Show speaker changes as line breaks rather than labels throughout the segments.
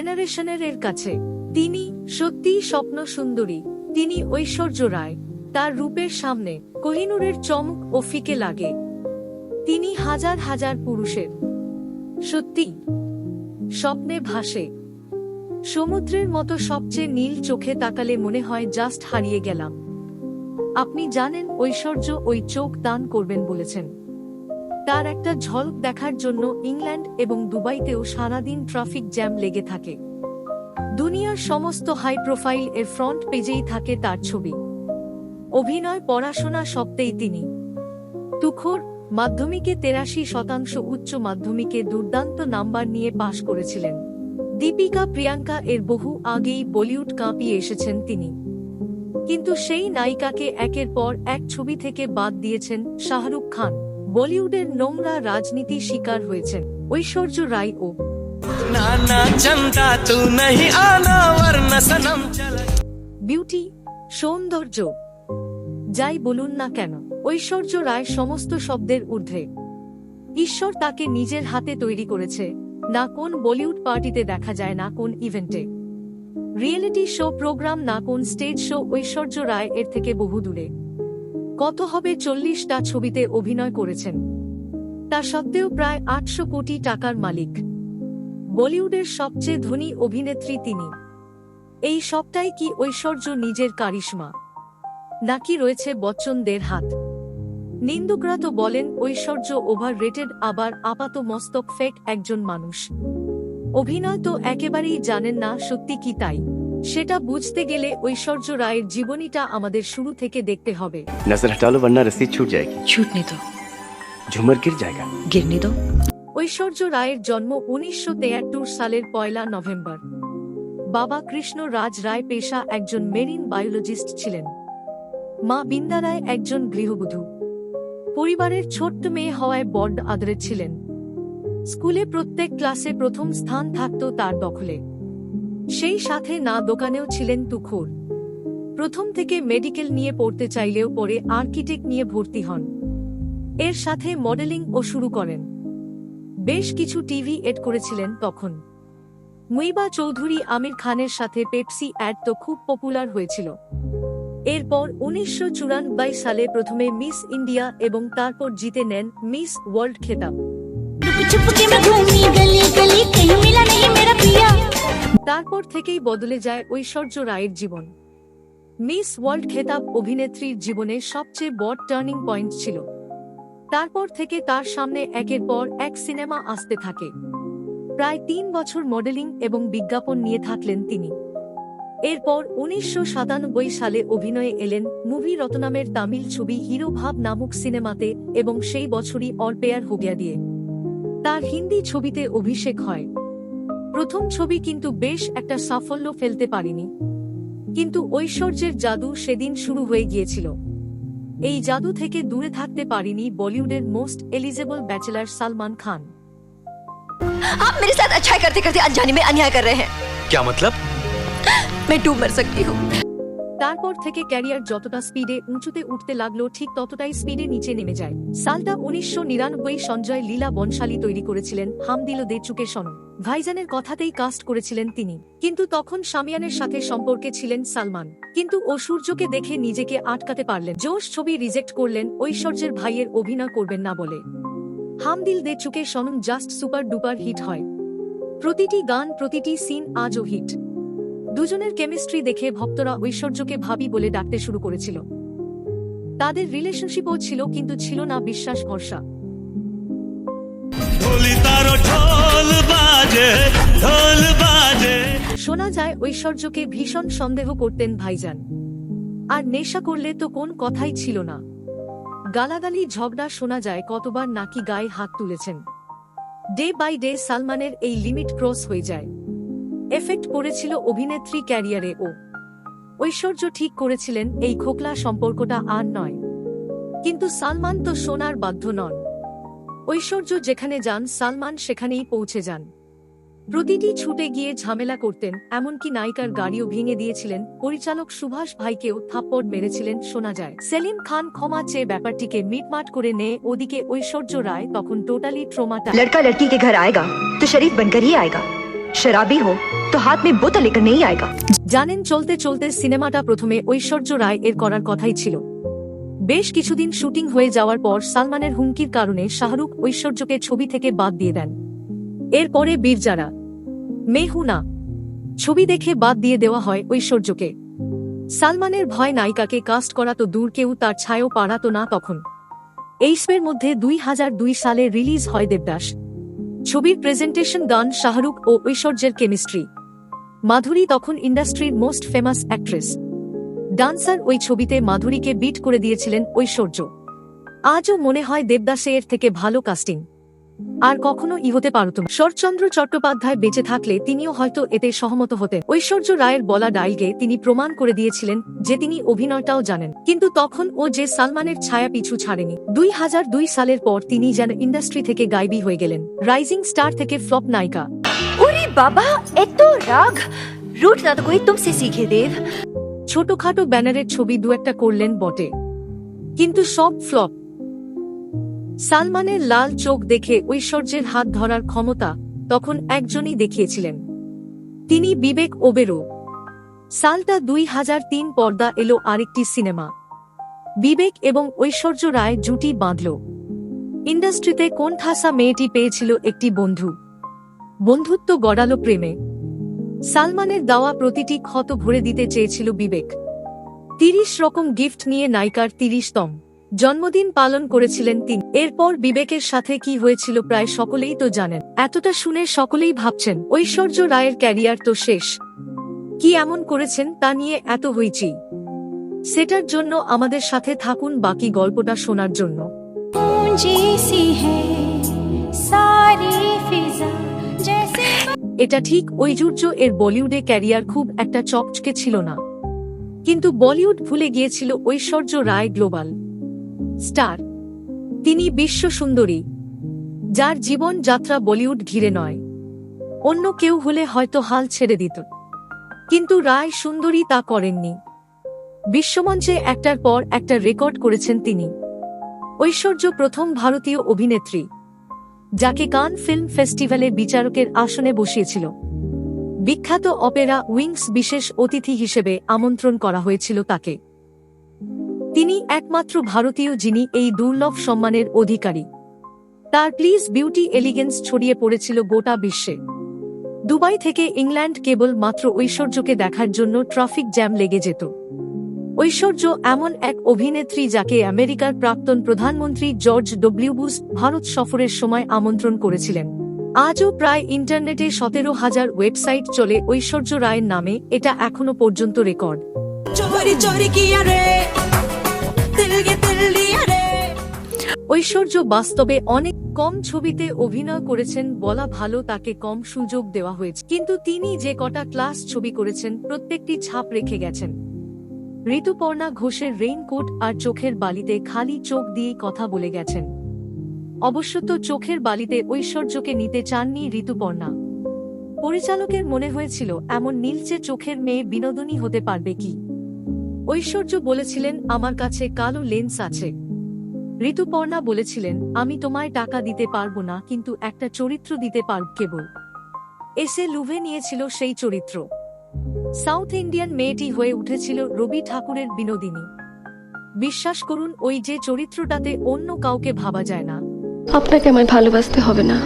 জেনারেশনের এর কাছে। তিনি সত্যিই স্বপ্ন সুন্দরী তিনি ঐশ্বর্য রায়। তার রূপের সামনে কোহিনুরের চমক ও ফিকে লাগে। তিনি হাজার হাজার পুরুষের। সত্যি। স্বপ্নে ভাসে। সমুদ্রের মতো সবচেয়ে নীল চোখে তাকালে মনে হয় জাস্ট হারিয়ে গেলাম। আপনি জানেন ঐশ্বর্য ওই চোখ দান করবেন বলেছেন। তার একটা ঝলক দেখার জন্য ইংল্যান্ড এবং দুবাইতেও সারাদিন ট্রাফিক জ্যাম লেগে থাকে। দুনিয়ার সমস্ত হাই প্রোফাইল এর ফ্রন্ট পেজেই থাকে তার ছবি। অভিনয়, পড়াশোনা সবতেই তিনি। তুখোর, মাধ্যমিকে তেরাশি শতাংশ উচ্চ মাধ্যমিকে দুর্দান্ত নাম্বার নিয়ে পাশ করেছিলেন। দীপিকা, প্রিয়াঙ্কা এর বহু আগেই বলিউড কাঁপিয়ে এসেছেন তিনি। কিন্তু সেই নায়িকাকে একের পর এক ছবি থেকে বাদ দিয়েছেন শাহরুখ খান। বলিউডের নোংরা রাজনীতির শিকার হয়েছেন ঐশ্বর্য রায় ও বিউটি সৌন্দর্য যাই বলুন না কেন ঐশ্বর্য রায় সমস্ত শব্দের ঊর্ধ্বে। ঈশ্বর তাকে নিজের হাতে তৈরি করেছে না কোন বলিউড পার্টিতে দেখা যায় না কোন ইভেন্টে। রিয়েলিটি শো প্রোগ্রাম না কোন স্টেজ শো ঐশ্বর্য রায় এর থেকে বহু দূরে কত হবে চল্লিশটা ছবিতে অভিনয় করেছেন। তা সত্ত্বেও প্রায় আটশো কোটি টাকার মালিক। বলিউডের সবচেয়ে ধনী অভিনেত্রী তিনি। এই সবটাই কি ঐশ্বর্য নিজের কারিশমা? নাকি রয়েছে বচ্চনদের হাত? নিন্দুকরা তো বলেন, ঐশ্বর্য ওভার রেটেড আবার আপাত মস্তক ফেক একজন মানুষ। অভিনয় তো একেবারেই জানেন না সত্যি কি তাই। সেটা বুঝতে গেলে ঐশ্বর্য রায়ের জীবনীটা আমাদের শুরু থেকে দেখতে হবে।
নজর হটালো
রসি ছুট
যায়গি। তো। ঝুমর
গির জায়গা
ঐশ্বর্য রায়ের জন্ম উনিশশো সালের পয়লা নভেম্বর। বাবা কৃষ্ণ রাজ রায় পেশা একজন মেরিন বায়োলজিস্ট ছিলেন। মা বিন্দা রায় একজন গৃহবধূ। পরিবারের ছোট্ট মেয়ে হওয়ায় বড্ড আদরে ছিলেন। স্কুলে প্রত্যেক ক্লাসে প্রথম স্থান থাকত তার দখলে। সেই সাথে না দোকানেও ছিলেন তুখোর। প্রথম থেকে মেডিকেল নিয়ে পড়তে চাইলেও পরে আর্কিটেক্ট নিয়ে ভর্তি হন। এর সাথে মডেলিং ও শুরু করেন। বেশ কিছু টিভি এড করেছিলেন তখন। মুইবা চৌধুরী আমির খানের সাথে পেপসি অ্যাড তো খুব পপুলার হয়েছিল। এরপর উনিশশো চুরানব্বই সালে প্রথমে মিস ইন্ডিয়া এবং তারপর জিতে নেন মিস ওয়ার্ল্ড খেতাব। তারপর থেকেই বদলে যায় ঐশ্বর্য রায়ের জীবন। মিস ওয়ার্ল্ড খেতাব অভিনেত্রীর জীবনে সবচেয়ে বড় টার্নিং পয়েন্ট ছিল। তারপর থেকে তার সামনে একের পর এক সিনেমা আসতে থাকে। প্রায় তিন বছর মডেলিং এবং বিজ্ঞাপন নিয়ে থাকলেন তিনি। এরপর উনিশশো সাতানব্বই সালে অভিনয়ে এলেন মুভি রতনামের তামিল ছবি হিরো ভাব নামক সিনেমাতে এবং সেই বছরই অরপেয়ার হোগিয়া দিয়ে। তার হিন্দি ছবিতে অভিষেক হয়। প্রথম ছবি কিন্তু বেশ একটা সাফল্য ফেলতে পারেনি কিন্তু ঐশ্বর্যের জাদু সেদিন শুরু হয়ে গিয়েছিল এই জাদু থেকে দূরে থাকতে পারেনি বলিউডের most eligible bachelor Salman Khan
आप मेरे साथ अच्छा करते करते अनजाने में अन्याय कर रहे हैं
क्या मतलब
मैं डूब मर सकती हूँ
তারপর থেকে ক্যারিয়ার যতটা স্পিডে উঁচুতে উঠতে লাগল, ঠিক ততটাই স্পিডে নিচে নেমে যায়। সালটা উনিশশো নিরানব্বই সঞ্জয় লীলা বনশালী তৈরি করেছিলেন হামদিল দে চুকে সনম ভাইজানের কথাতেই কাস্ট করেছিলেন তিনি। কিন্তু তখন শামিয়ানের সাথে সম্পর্কে ছিলেন সালমান। কিন্তু ও সূর্যকে দেখে নিজেকে আটকাতে পারলেন। জোশ ছবি রিজেক্ট করলেন, ঐশ্বর্যের ভাইয়ের অভিনয় করবেন না বলে। Hum Dil De Chuke Sanam just super duper hit হয়। প্রতিটি গান, প্রতিটি সিন আজও হিট দুজনের কেমিস্ট্রি দেখে ভক্তরা ঐশ্বর্যকে ভাবি বলে ডাকতে শুরু করেছিল। তাদের রিলেশনশিপও ছিল কিন্তু ছিল না বিশ্বাস ভরসা। শোনা যায় ঐশ্বর্যকে ভীষণ সন্দেহ করতেন ভাইজান। আর নেশা করলে তো কোন কথাই ছিল না। গালাগালি ঝগড়া শোনা যায় কতবার নাকি গায়ে হাত তুলেছেন। ডে বাই ডে সালমানের এই লিমিট ক্রস হয়ে যায়। এফেক্ট পড়েছিল অভিনেত্রী ক্যারিয়ারে ও। ঐশ্বর্য ঠিক করেছিলেন এই খোকলা সম্পর্কটা আর নয়। কিন্তু সালমান তো সোনার বাধ্য নন। ঐশ্বর্য যেখানে যান, সালমান সেখানেই পৌঁছে যান। প্রতিটি ছুটে গিয়ে ঝামেলা করতেন, এমনকি নায়িকার গাড়িও ভেঙে দিয়েছিলেন। পরিচালক সুভাষ ভাইকেও থাপ্পড় মেরেছিলেন শোনা যায়। সেলিম খান ক্ষমা চেয়ে ব্যাপারটিকে মিটমাট করে নে ওদিকে ঐশ্বর্য রায় তখন টোটালি ট্রোমাটা
লড়কা লড়কি কে ঘর আয়েগা তো শরীফ বনকর হি আয়েগা
शराबी हो तो हाथ में बोतल लेकर नहीं आएगा
জানেন চলতে চলতে সিনেমাটা প্রথমে ঐশ্বর্য রায় এর করার কথাই ছিল বেশ কিছুদিন শুটিং হয়ে যাওয়ার পর সালমানের হুমকির কারণে শাহরুখ ঐশ্বর্যকে ছবি থেকে বাদ দিয়ে দেন এরপরে বীরজারা মেহুনা ছবি দেখে বাদ দিয়ে দেওয়া হয় ঐশ্বর্যকে সালমানের ভয় নায়িকাকে কাস্ট করা তো দূর কেউ তার ছায়াও পাড়াতো না তখন এইসবের মধ্যে দুই হাজার দুই সালে রিলিজ হয় দেবদাস ছবির প্রেজেন্টেশন গান শাহরুখ ও ঐশ্বর্যের কেমিস্ট্রি। মাধুরী তখন ইন্ডাস্ট্রির মোস্ট ফেমাস অ্যাক্ট্রেস। ডান্সার ওই ছবিতে মাধুরীকে বিট করে দিয়েছিলেন ঐশ্বর্য। আজও মনে হয় দেবদাসে এর থেকে ভালো কাস্টিং। আর কখনো ইহতে পারত শরৎচন্দ্র চট্টোপাধ্যায় বেঁচে থাকলে তিনিও হয়তো এতে সহমত হতেন। ঐশ্বর্য রায়ের বলা ডাইলকে তিনি প্রমাণ করে দিয়েছিলেন যে তিনি অভিনয়টাও জানেন। কিন্তু তখন ও যে সালমানের ছায়া পিছু ছাড়েনি। দুই হাজার দুই সালের পর তিনি যেন ইন্ডাস্ট্রি থেকে গাইবি হয়ে গেলেন। রাইজিং স্টার থেকে ফ্লপ নায়িকা।
ওরে বাবা এত রাগ! রুট না তো কই তুমি শিখে দেব।
ছোটখাটো ব্যানারের ছবি দু একটা করলেন বটে। কিন্তু সব ফ্লপ। সালমানের লাল চোখ দেখে ঐশ্বর্যের হাত ধরার ক্ষমতা তখন একজনই দেখিয়েছিলেন। তিনি বিবেক ওবেরো সালটা দুই হাজার তিন পর্দা এলো আরেকটি সিনেমা। বিবেক এবং ঐশ্বর্য রায় জুটি বাঁধল। ইন্ডাস্ট্রিতে কোন ঠাসা মেয়েটি পেয়েছিল একটি বন্ধু? বন্ধুত্ব গড়ালো প্রেমে। সালমানের দেওয়া প্রতিটি ক্ষত ভরে দিতে চেয়েছিল বিবেক। তিরিশ রকম গিফট নিয়ে নায়িকার তিরিশতম। জন্মদিন পালন করেছিলেন তিনি। এরপর বিবেকের সাথে কি হয়েছিল প্রায় সকলেই তো জানেন। এতটা শুনে সকলেই ভাবছেন, ঐশ্বর্য রায়ের ক্যারিয়ার তো শেষ। কি এমন করেছেন তা নিয়ে এত হইচি। সেটার জন্য আমাদের সাথে থাকুন বাকি গল্পটা শোনার জন্য। এটা ঠিক ঐশ্বর্য এর বলিউডে ক্যারিয়ার খুব একটা চকচকে ছিল না। কিন্তু বলিউড ভুলে গিয়েছিল ঐশ্বর্য রায় গ্লোবাল। স্টার। তিনি বিশ্ব সুন্দরী, যার জীবন যাত্রা বলিউড ঘিরে নয়। অন্য কেউ হলে হয়তো হাল ছেড়ে দিত। কিন্তু রায় সুন্দরী তা করেননি। বিশ্বমঞ্চে একটার পর একটা রেকর্ড করেছেন তিনি। ঐশ্বর্য প্রথম ভারতীয় অভিনেত্রী, যাকে কান ফিল্ম ফেস্টিভ্যালে বিচারকের আসনে বসিয়েছিল। বিখ্যাত অপেরা উইংস বিশেষ অতিথি হিসেবে আমন্ত্রণ করা হয়েছিল তাকে। তিনি একমাত্র ভারতীয় যিনি এই দুর্লভ সম্মানের অধিকারী। তার প্লিজ বিউটি এলিগেন্স ছড়িয়ে পড়েছিল গোটা বিশ্বে। দুবাই থেকে ইংল্যান্ড কেবল মাত্র ঐশ্বর্যকে দেখার জন্য ট্রাফিক জ্যাম লেগে যেত। ঐশ্বর্য এমন এক অভিনেত্রী যাকে আমেরিকার প্রাক্তন প্রধানমন্ত্রী জর্জ ডব্লিউ বুশ ভারত সফরের সময় আমন্ত্রণ করেছিলেন। আজও প্রায় ইন্টারনেটে সতেরো হাজার ওয়েবসাইট চলে ঐশ্বর্য রায়ের নামে, এটা এখনও পর্যন্ত রেকর্ড। ঐশ্বর্য বাস্তবে অনেক কম ছবিতে অভিনয় করেছেন, বলা ভালো তাকে কম সুযোগ দেওয়া হয়েছে। কিন্তু তিনি যে কটা ক্লাস ছবি করেছেন, প্রত্যেকটি ছাপ রেখে গেছেন। ঋতুপর্ণা ঘোষের রেইনকোট আর চোখের বালিতে খালি চোখ দিয়ে কথা বলে গেছেন। অবশ্য তো চোখের বালিতে ঐশ্বর্যকে নিতে চাননি ঋতুপর্ণা। পরিচালকের মনে হয়েছিল, এমন নীলচে চোখের মেয়ে বিনোদনী হতে পারবে কি? ঐশ্বর্য বলেছিলেন, আমার কাছে কালো লেন্স আছে। ঋতুপর্ণা বলেছিলেন, আমি তোমায় টাকা দিতে পারব না, কিন্তু একটা চরিত্র দিতে পারব কেবল। এসে লুভে নিয়েছিল সেই চরিত্র। সাউথ ইন্ডিয়ান মেয়েটি হয়ে উঠেছিল রবি ঠাকুরের বিনোদিনী। বিশ্বাস করুন, ওই যে চরিত্রটাতে অন্য কাউকে ভাবা যায় না।
আপনাকে আমায় ভালোবাসতে হবে না।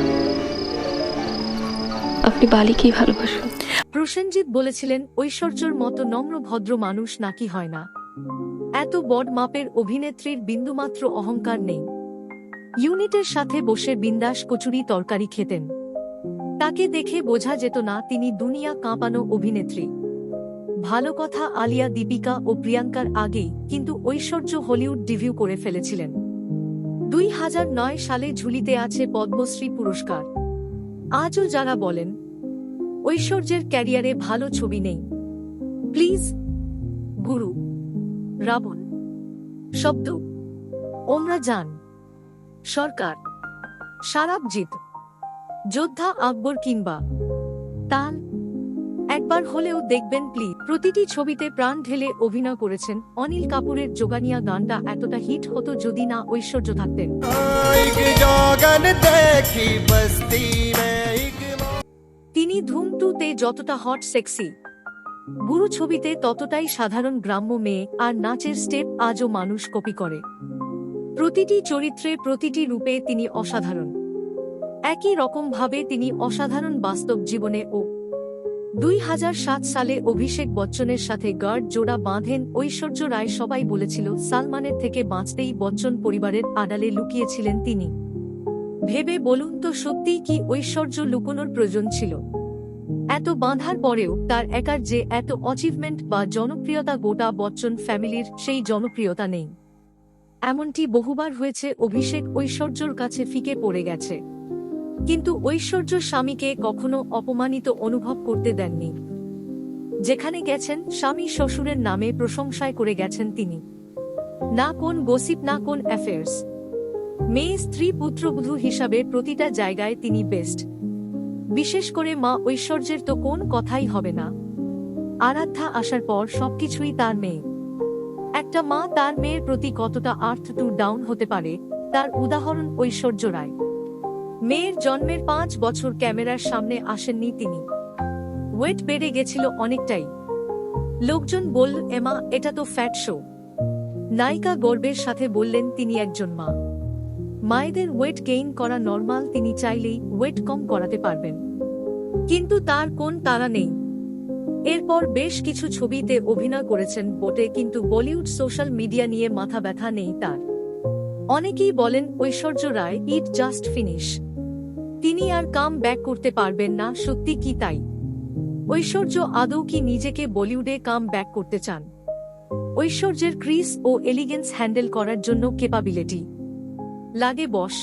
আপনি বালিকেই ভালোবাসুন।
প্রসেনজিৎ বলেছিলেন, ঐশ্বর্যর মতো নম্র ভদ্র মানুষ নাকি হয় না। এত বড মাপের অভিনেত্রীর বিন্দুমাত্র অহংকার নেই। ইউনিটের সাথে বসে বিন্দাস কচুরি তরকারি খেতেন। তাকে দেখে বোঝা যেত না তিনি দুনিয়া কাঁপানো অভিনেত্রী। ভালো কথা আলিয়া, দীপিকা ও প্রিয়াঙ্কার আগেই কিন্তু ঐশ্বর্য হলিউড ডিভিউ করে ফেলেছিলেন। দুই হাজার নয় সালে ঝুলিতে আছে পদ্মশ্রী পুরস্কার। আজও যারা বলেন ঐশ্বর্যের ক্যারিয়ারে ভালো ছবি নেই। প্লিজ, গুরু, রাবণ, শব্দ, ওমরা যান, সরকার, সারাবজিৎ, যোদ্ধা আকবর কিংবা তাল, একবার হলেও দেখবেন প্লিজ প্রতিটি ছবিতে প্রাণ ঢেলে অভিনয় করেছেন। অনিল কাপুরের যোগানিয়া গানটা এতটা হিট হতো যদি না ঐশ্বর্য থাকতেন। তিনি ধুম টুতে যতটা হট সেক্সি বুড়ো ছবিতে ততটাই সাধারণ গ্রাম্য মেয়ে আর নাচের স্টেপ আজও মানুষ কপি করে। প্রতিটি চরিত্রে প্রতিটি রূপে তিনি অসাধারণ। একই রকমভাবে তিনি অসাধারণ বাস্তব জীবনে ও দুই হাজার সাত সালে অভিষেক বচ্চনের সাথে গার্ড জোড়া বাঁধেন ঐশ্বর্য রায় সবাই বলেছিল, সালমানের থেকে বাঁচতেই বচ্চন পরিবারের আড়ালে লুকিয়েছিলেন তিনি। ভেবে বলুন তো সত্যিই কি ঐশ্বর্য লুকোনোর প্রয়োজন ছিল? এত বাঁধার পরেও তার একার যে এত অচিভমেন্ট বা জনপ্রিয়তা গোটা বচ্চন ফ্যামিলির সেই জনপ্রিয়তা নেই। এমনটি বহুবার হয়েছে, অভিষেক ঐশ্বর্যর কাছে ফিকে পড়ে গেছে। কিন্তু ঐশ্বর্য স্বামীকে কখনো অপমানিত অনুভব করতে দেননি। যেখানে গেছেন, স্বামী শ্বশুরের নামে প্রশংসায় করে গেছেন তিনি। না কোন গসিপ না কোন অ্যাফেয়ার্স মেয়ে স্ত্রী পুত্রবধূ হিসাবে প্রতিটা জায়গায় তিনি বেস্ট বিশেষ করে মা ঐশ্বর্যের তো কোন কথাই হবে না। আরাধ্যা আসার পর সবকিছুই তার মেয়ে। একটা মা তার মেয়ের প্রতি কতটা আর্থ টু ডাউন হতে পারে, তার উদাহরণ ঐশ্বর্য রায়। মেয়ের জন্মের পাঁচ বছর ক্যামেরার সামনে আসেননি তিনি। ওয়েট বেড়ে গেছিল অনেকটাই। লোকজন বলল এমা এটা তো ফ্যাট শো নায়িকা গর্বের সাথে বললেন, তিনি একজন মা। মায়েদের ওয়েট গেইন করা নর্মাল তিনি চাইলেই ওয়েট কম করাতে পারবেন। কিন্তু তার কোন তারা নেই। এরপর বেশ কিছু ছবিতে অভিনয় করেছেন বটে, কিন্তু বলিউড সোশ্যাল মিডিয়া নিয়ে মাথা ব্যথা নেই তার। অনেকেই বলেন, ঐশ্বর্য রায় ইট জাস্ট ফিনিশ তিনি আর কাম ব্যাক করতে পারবেন না, সত্যি কি তাই? ঐশ্বর্য আদৌ কি নিজেকে বলিউডে কাম ব্যাক করতে চান? ঐশ্বর্যের ক্রিস ও এলিগেন্স হ্যান্ডেল করার জন্য কেপাবিলিটি লাগে বস